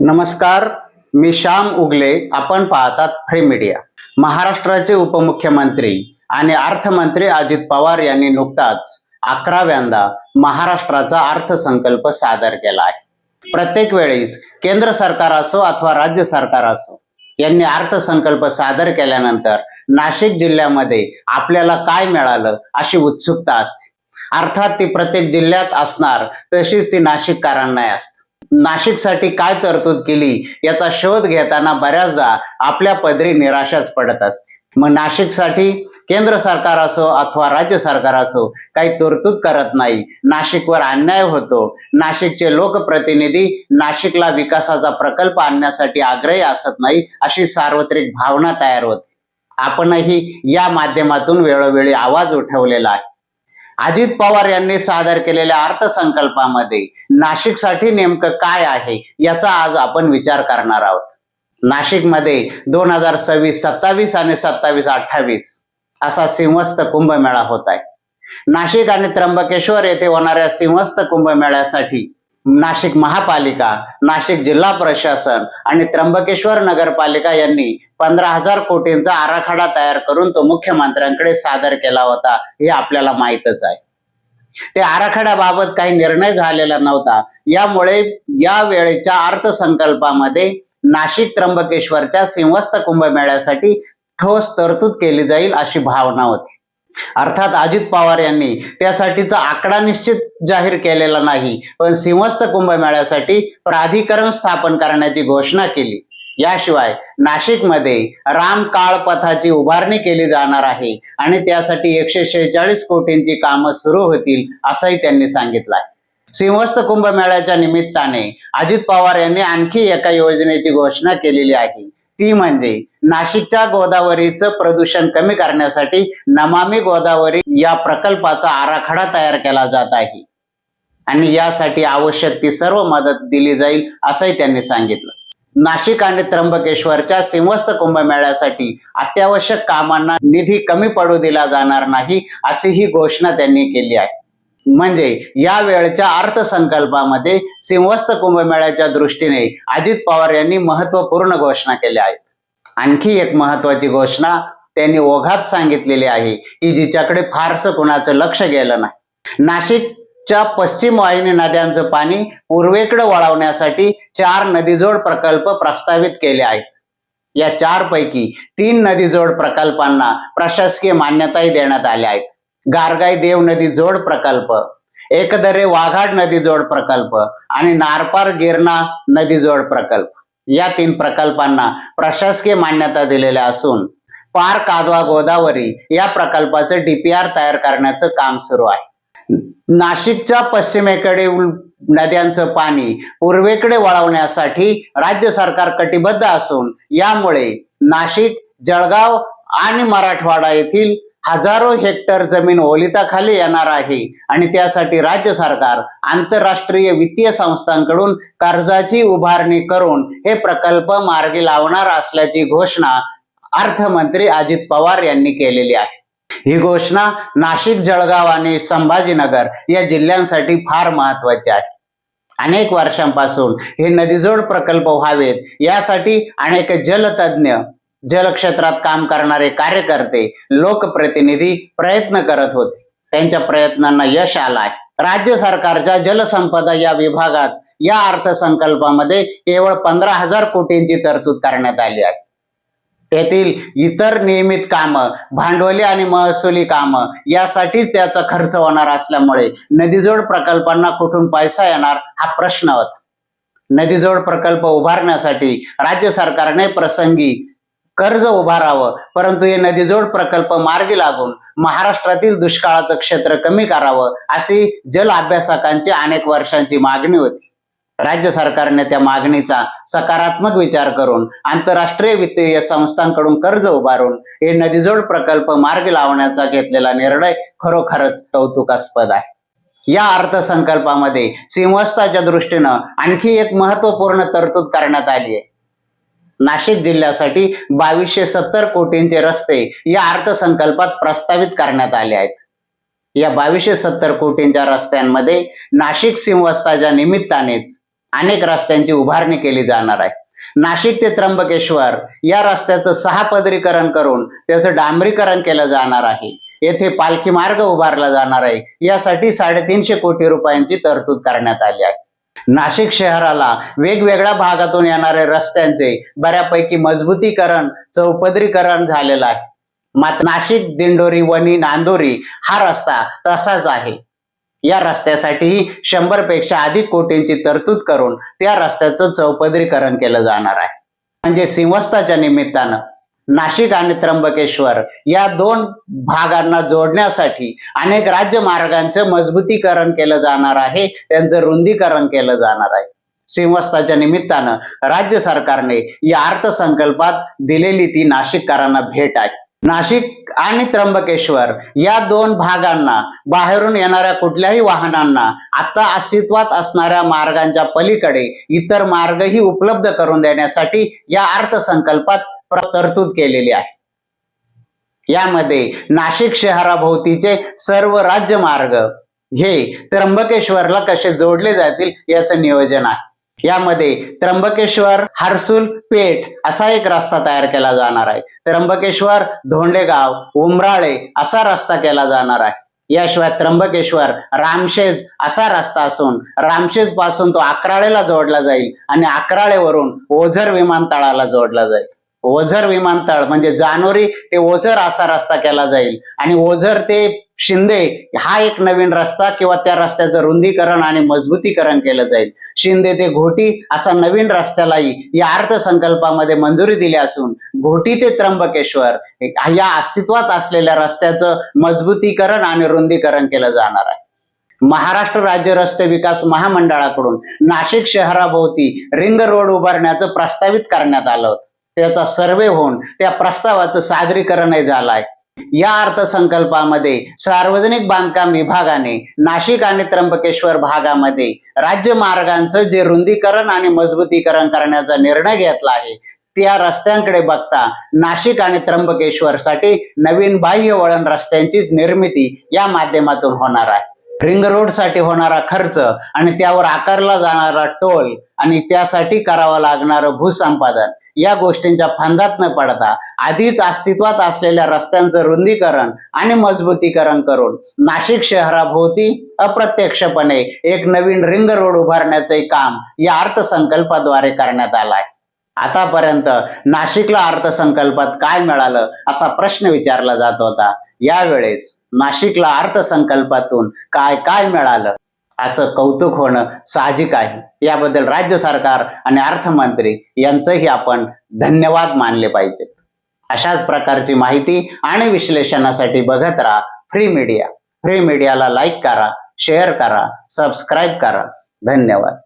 नमस्कार मी श्याम उगले. आपण पाहतात फ्री मीडिया. महाराष्ट्राचे उपमुख्यमंत्री आणि अर्थमंत्री अजित पवार यांनी नुकताच अकराव्यांदा महाराष्ट्राचा अर्थसंकल्प सादर केला आहे. प्रत्येक वेळेस केंद्र सरकार असो अथवा राज्य सरकार असो यांनी अर्थसंकल्प सादर केल्यानंतर नाशिक जिल्ह्यामध्ये आपल्याला काय मिळालं अशी उत्सुकता असते. अर्थात ती प्रत्येक जिल्ह्यात असणार तशीच ती नाशिककारांनाही असते. नाशिकसाठी काय तरतूद केली याचा शोध घेताना बऱ्याचदा आपल्या पदरी निराशाच पडत असते. मग नाशिकसाठी केंद्र सरकार असो अथवा राज्य सरकार असो काही तरतूद करत नाही. नाशिकवर अन्याय होतो. नाशिकचे लोकप्रतिनिधी नाशिकला विकासाचा प्रकल्प आणण्यासाठी आग्रही असत नाही अशी सार्वत्रिक भावना तयार होते. आपणही या माध्यमातून वेळोवेळी आवाज उठवलेला आहे. अजित पवार यांनी सादर केलेल्या अर्थसंकल्पामध्ये नाशिकसाठी नेमकं काय आहे याचा आज आपण विचार करणार आहोत. नाशिकमध्ये दोन हजार सव्वीस सत्तावीस आणि सत्तावीस अठ्ठावीस असा सिंहस्थ कुंभमेळा होत आहे. नाशिक आणि त्र्यंबकेश्वर येथे होणाऱ्या सिंहस्थ कुंभमेळ्यासाठी नाशिक महापालिका नाशिक जिल्हा प्रशासन आणि त्र्यंबकेश्वर नगरपालिका यांनी पंधरा हजार कोटींचा आराखडा तयार करून तो मुख्यमंत्र्यांकडे सादर केला होता. हे आपल्याला माहीतच आहे. ते आराखड्याबाबत काही निर्णय झालेला नव्हता. यामुळे या वेळेच्या अर्थसंकल्पामध्ये नाशिक त्र्यंबकेश्वरच्या सिंहस्थ कुंभमेळ्यासाठी ठोस तरतूद केली जाईल अशी भावना होती. अर्थात अजित पवार यांनी त्यासाठीचा आकडा निश्चित जाहीर केलेला नाही पण सिंहस्थ कुंभमेळ्यासाठी प्राधिकरण स्थापन करण्याची घोषणा केली. याशिवाय नाशिकमध्ये राम काळ पथाची उभारणी केली जाणार आहे आणि त्यासाठी एकशे शेहेचाळीस कोटींची कामं सुरू होतील असंही त्यांनी सांगितलं आहे सिंहस्थ कुंभमेळ्याच्या निमित्ताने अजित पवार यांनी आणखी एका योजनेची घोषणा केलेली आहे. ती म्हणजे नाशिकच्या गोदावरीचं प्रदूषण कमी करण्यासाठी नमामी गोदावरी या प्रकल्पाचा आराखडा तयार केला जात आहे. आणि यासाठी आवश्यक ती सर्व मदत दिली जाईल असंही त्यांनी सांगितलं. नाशिक आणि त्र्यंबकेश्वरच्या सिंहस्थ कुंभमेळ्यासाठी अत्यावश्यक कामांना निधी कमी पडू दिला जाणार नाही अशी ही घोषणा त्यांनी केली आहे. म्हणजे या वेळच्या अर्थसंकल्पामध्ये सिंहस्थ कुंभमेळ्याच्या दृष्टीने अजित पवार यांनी महत्त्वपूर्ण घोषणा केल्या आहेत. आणखी एक महत्वाची घोषणा त्यांनी ओघात सांगितलेली आहे की जिच्याकडे फारसं कुणाचं लक्ष गेलं नाही. नाशिकच्या पश्चिम वाहिनी नद्यांचं पाणी पूर्वेकडे वळवण्यासाठी चार नदीजोड प्रकल्प प्रस्तावित केले आहेत. या चार पैकी तीन नदीजोड प्रकल्पांना प्रशासकीय मान्यताही देण्यात आल्या आहेत. गारगाई देव नदी जोड प्रकल्प एकदरे वाघाड नदी जोड प्रकल्प आणि नारपार गिरणा नदी जोड प्रकल्प. या तीन प्रकल्पांना प्रशासकीय मान्यता दिलेल्या असून पार कादवा गोदावरी या प्रकल्पाचं डीपीआर तयार करण्याचं काम सुरू आहे. नाशिकच्या पश्चिमेकडील नद्यांचं पाणी पूर्वेकडे वळवण्यासाठी राज्य सरकार कटिबद्ध असून यामुळे नाशिक जळगाव आणि मराठवाडा येथील हजारो हेक्टर जमीन ओलिताखाली येणार आहे. आणि त्यासाठी राज्य सरकार आंतरराष्ट्रीय वित्तीय संस्थांकडून कर्जाची उभारणी करून हे प्रकल्प मार्गी लावणार असल्याची घोषणा अर्थमंत्री अजित पवार यांनी केलेली आहे. ही घोषणा नाशिक जळगाव आणि संभाजीनगर या जिल्ह्यांसाठी फार महत्वाची आहे. अनेक वर्षांपासून हे नदीजोड प्रकल्प व्हावेत. यासाठी अनेक जलतज्ञ जलक्षेत्रात काम करणारे कार्यकर्ते लोकप्रतिनिधी प्रयत्न करत होते. त्यांच्या प्रयत्नांना यश आलाय. राज्य सरकारच्या जलसंपदा या विभागात या अर्थसंकल्पामध्ये केवळ पंधरा हजार कोटींची तरतूद करण्यात आली आहे. त्यातील इतर नियमित कामं भांडवली आणि महसुली कामं यासाठीच त्याचा खर्च होणार असल्यामुळे नदीजोड प्रकल्पांना कुठून पैसा येणार हा प्रश्न होता. नदीजोड प्रकल्प उभारण्यासाठी राज्य सरकारने प्रसंगी कर्ज उभारावं परंतु हे नदीजोड प्रकल्प मार्गी लागून महाराष्ट्रातील दुष्काळाचं क्षेत्र कमी करावं अशी जल अभ्यासकांची अनेक वर्षांची मागणी होती. राज्य सरकारने त्या मागणीचा सकारात्मक विचार करून आंतरराष्ट्रीय वित्तीय संस्थांकडून कर्ज उभारून हे नदीजोड प्रकल्प मार्गी लावण्याचा घेतलेला निर्णय खरोखरच कौतुकास्पद आहे. या अर्थसंकल्पामध्ये सिंहस्थाच्या दृष्टीनं आणखी एक महत्त्वपूर्ण तरतूद करण्यात आली आहे. नाशिक जिल्ह्यासाठी बावीसशे सत्तर कोटींचे रस्ते या अर्थसंकल्पात प्रस्तावित करण्यात आले आहेत. या बावीसशे सत्तर कोटींच्या रस्त्यांमध्ये नाशिक सिंहस्थाच्या निमित्तानेच अनेक रस्त्यांची उभारणी केली जाणार आहे. नाशिक ते त्र्यंबकेश्वर या रस्त्याचं सहा पदरीकरण करून त्याचं डांबरीकरण केलं जाणार आहे. येथे पालखी मार्ग उभारला जाणार आहे. यासाठी साडेतीनशे कोटी रुपयांची तरतूद करण्यात आली आहे. नाशिक शहराला वेगवेगळ्या भागातून येणारे रस्त्यांचे बऱ्यापैकी मजबूतीकरण चौपदरीकरण झालेलं आहे. मात्र नाशिक दिंडोरी वणी नांदोरी हा रस्ता तसाच आहे. या रस्त्यासाठीही शंभरपेक्षा अधिक कोटींची तरतूद करून त्या रस्त्याचं चौपदरीकरण केलं जाणार आहे. म्हणजे सिंहस्थाच्या निमित्तानं नाशिक आणि त्र्यंबकेश्वर या दोन भागांना जोडण्यासाठी अनेक राज्य मार्गांचं मजबूतीकरण केलं जाणार आहे. त्यांचं रुंदीकरण केलं जाणार आहे. सिंहस्थाच्या निमित्तानं राज्य सरकारने या अर्थसंकल्पात दिलेली ती नाशिककरांना भेट आहे. नाशिक आणि त्र्यंबकेश्वर या दोन भागांना बाहेरून येणाऱ्या कुठल्याही वाहनांना आता अस्तित्वात असणाऱ्या मार्गांच्या पलीकडे इतर मार्गही उपलब्ध करून देण्यासाठी या अर्थसंकल्पात तरतूद केलेली आहे. यामध्ये नाशिक शहराभोवतीचे सर्व राज्यमार्ग हे त्र्यंबकेश्वरला कसे जोडले जातील याचं नियोजन आहे. यामध्ये त्र्यंबकेश्वर हर्सुल पेठ असा एक रस्ता तयार केला जाणार आहे. त्र्यंबकेश्वर धोंडेगाव उमराळे असा रस्ता केला जाणार आहे. याशिवाय त्र्यंबकेश्वर रामशेज असा रस्ता असून रामशेजपासून तो अकराळेला जोडला जाईल आणि अकराळेवरून ओझर विमानतळाला जोडला जाईल. ओझर विमानतळ म्हणजे जानोरी ते ओझर असा रस्ता केला जाईल. आणि ओझर ते शिंदे हा एक नवीन रस्ता किंवा त्या रस्त्याचं रुंदीकरण आणि मजबूतीकरण केलं जाईल. शिंदे ते घोटी असा नवीन रस्त्यालाही या अर्थसंकल्पामध्ये मंजुरी दिली असून घोटी ते त्र्यंबकेश्वर या अस्तित्वात असलेल्या रस्त्याचं मजबूतीकरण आणि रुंदीकरण केलं जाणार आहे. महाराष्ट्र राज्य रस्ते विकास महामंडळाकडून नाशिक शहराभोवती रिंग रोड उभारण्याचं प्रस्तावित करण्यात आलं होतं. त्याचा सर्वे होऊन त्या प्रस्तावाचं सादरीकरणही झालं आहे या अर्थसंकल्पामध्ये सार्वजनिक बांधकाम विभागाने नाशिक आणि त्र्यंबकेश्वर भागामध्ये राज्य मार्गांचं जे रुंदीकरण आणि मजबूतीकरण करण्याचा निर्णय घेतला आहे त्या रस्त्यांकडे बघता नाशिक आणि त्र्यंबकेश्वर साठी नवीन बाह्य वळण रस्त्यांचीच निर्मिती या माध्यमातून होणार आहे. रिंग रोडसाठी होणारा खर्च आणि त्यावर आकारला जाणारा टोल आणि त्यासाठी करावं लागणारं भूसंपादन. या गोष्टींच्या फांदात न पडता आधीच अस्तित्वात असलेल्या रस्त्यांचं रुंदीकरण आणि मजबूतीकरण करून नाशिक शहराभोवती अप्रत्यक्षपणे एक नवीन रिंग रोड उभारण्याचे काम या अर्थसंकल्पाद्वारे करण्यात आलाय. आतापर्यंत नाशिकला अर्थसंकल्पात काय मिळालं असा प्रश्न विचारला जात होता. यावेळेस नाशिकला अर्थसंकल्पातून काय काय मिळालं? असं कौतुक होणं साहजिक आहे. याबद्दल राज्य सरकार आणि अर्थमंत्री यांचंही आपण धन्यवाद मानले पाहिजेत अशाच प्रकारची माहिती आणि विश्लेषणासाठी बघत राहा फ्री मीडिया. फ्री मीडियाला लाईक करा शेअर करा सबस्क्राईब करा. धन्यवाद.